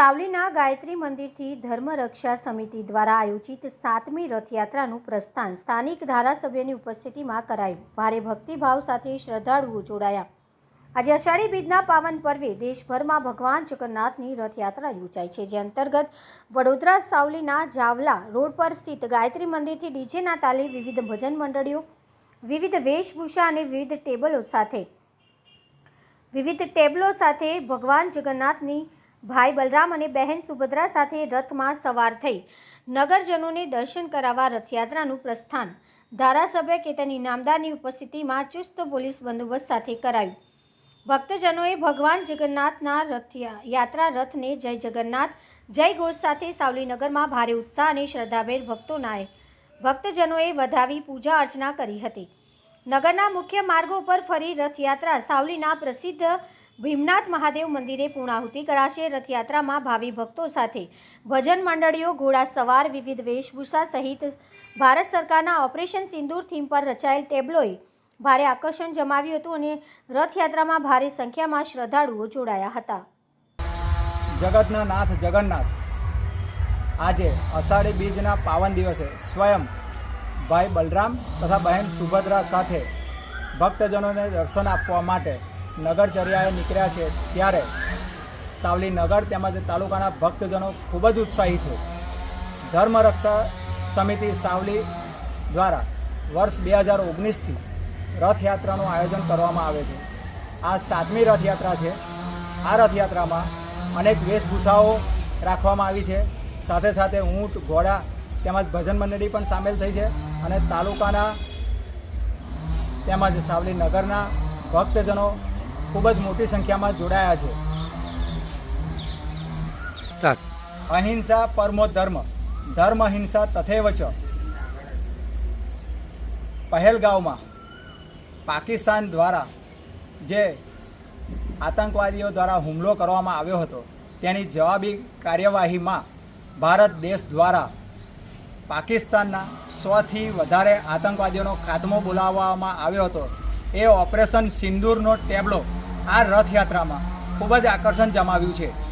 સાવલીના ગાયત્રી મંદિરથી ધર્મરક્ષા સમિતિ દ્વારા આયોજિત સાતમી રથયાત્રાનું પ્રસ્થાન સ્થાનિક ધારાસભ્યની ઉપસ્થિતિમાં કરાયું. ભારે ભક્તિભાવ સાથે શ્રદ્ધાળુઓ જોડાયા. આજે અષાઢી બીજના પાવન પર્વે દેશભરમાં ભગવાન જગન્નાથની રથયાત્રા યોજાય છે, જે અંતર્ગત વડોદરા સાવલીના જાવલા રોડ પર સ્થિત ગાયત્રી મંદિરથી ડીજેના તાલે વિવિધ ભજન મંડળીઓ, વિવિધ વેશભૂષા અને વિવિધ ટેબલો સાથે, વિવિધ ટેબલો સાથે ભગવાન જગન્નાથની ભાઈ બલરામ અને બહેન સુભદ્રા સાથે રથમાં સવાર થઈ. નગરજનોને દર્શન કરાવવા રથયાત્રાનું પ્રસ્થાન. ધારાસભ્ય કે તેની નામદારની ઉપસ્થિતિમાં ચુસ્ત પોલીસ બંદોબસ્ત સાથે કરાયું. ભક્તજનોએ ભગવાન જગન્નાથના રથ યાત્રા રથને જય જગન્નાથ, જય ઘોષ સાથે સાવલીનગરમાં ભારે ઉત્સાહ અને શ્રદ્ધાભેર ભક્તોનાએ ભક્તજનોએ વધાવી પૂજા અર્ચના કરી હતી. નગરના મુખ્ય માર્ગો પર ફરી રથયાત્રા સાવલીના પ્રસિદ્ધ ભીમનાથ મહાદેવ મંદિરે પૂર્ણાહુતિ કરાશે. રથયાત્રામાં ભાવિ ભક્તો સાથે ભજન મંડળીઓ, ઘોડા સવાર, વિવિધ વેશભૂષા સહિત ભારત સરકારના ઓપરેશન સિંદૂર થીમ પર રચાયેલ ટેબ્લોએ ભારે આકર્ષણ જમાવ્યું હતું અને રથયાત્રામાં ભારે સંખ્યામાં શ્રદ્ધાળુઓ જોડાયા હતા. જગતના નાથ જગન્નાથ આજે અષાઢી બીજના પાવન દિવસે સ્વયં ભાઈ બલરામ તથા બહેન સુભદ્રા સાથે ભક્તજનોને દર્શન આપવા માટે નગરચર્યાએ નીકળ્યા છે ત્યારે સાવલી નગર તેમજ તાલુકાના ભક્તજનો ખૂબ જ ઉત્સાહી છે. ધર્મરક્ષા સમિતિ સાવલી દ્વારા વર્ષ બે હજાર ઓગણીસથી રથયાત્રાનું આયોજન કરવામાં આવે છે. આ સાતમી રથયાત્રા છે. આ રથયાત્રામાં અનેક વેશભૂષાઓ રાખવામાં આવી છે. સાથે સાથે ઊંટ, ઘોડા તેમજ ભજન મંડળી પણ સામેલ થઈ છે અને તાલુકાના તેમજ સાવલી નગરના ભક્તજનો ખૂબ જ મોટી સંખ્યામાં જોડાયા છે. અહિંસા પરમો ધર્મ. ધર્મ હિંસા તથેવચ પહેલગાવમાં પહેલગાંવમાં પાકિસ્તાન દ્વારા જે આતંકવાદીઓ દ્વારા હુમલો કરવામાં આવ્યો હતો તેની જવાબી કાર્યવાહીમાં ભારત દેશ દ્વારા પાકિસ્તાનના સોથી વધારે આતંકવાદીઓનો ખાત્મો બોલાવવામાં આવ્યો હતો. એ ઓપરેશન સિંદૂરનો ટેબલો આ રથયાત્રામાં ખૂબ જ આકર્ષણ જમાવ્યું છે.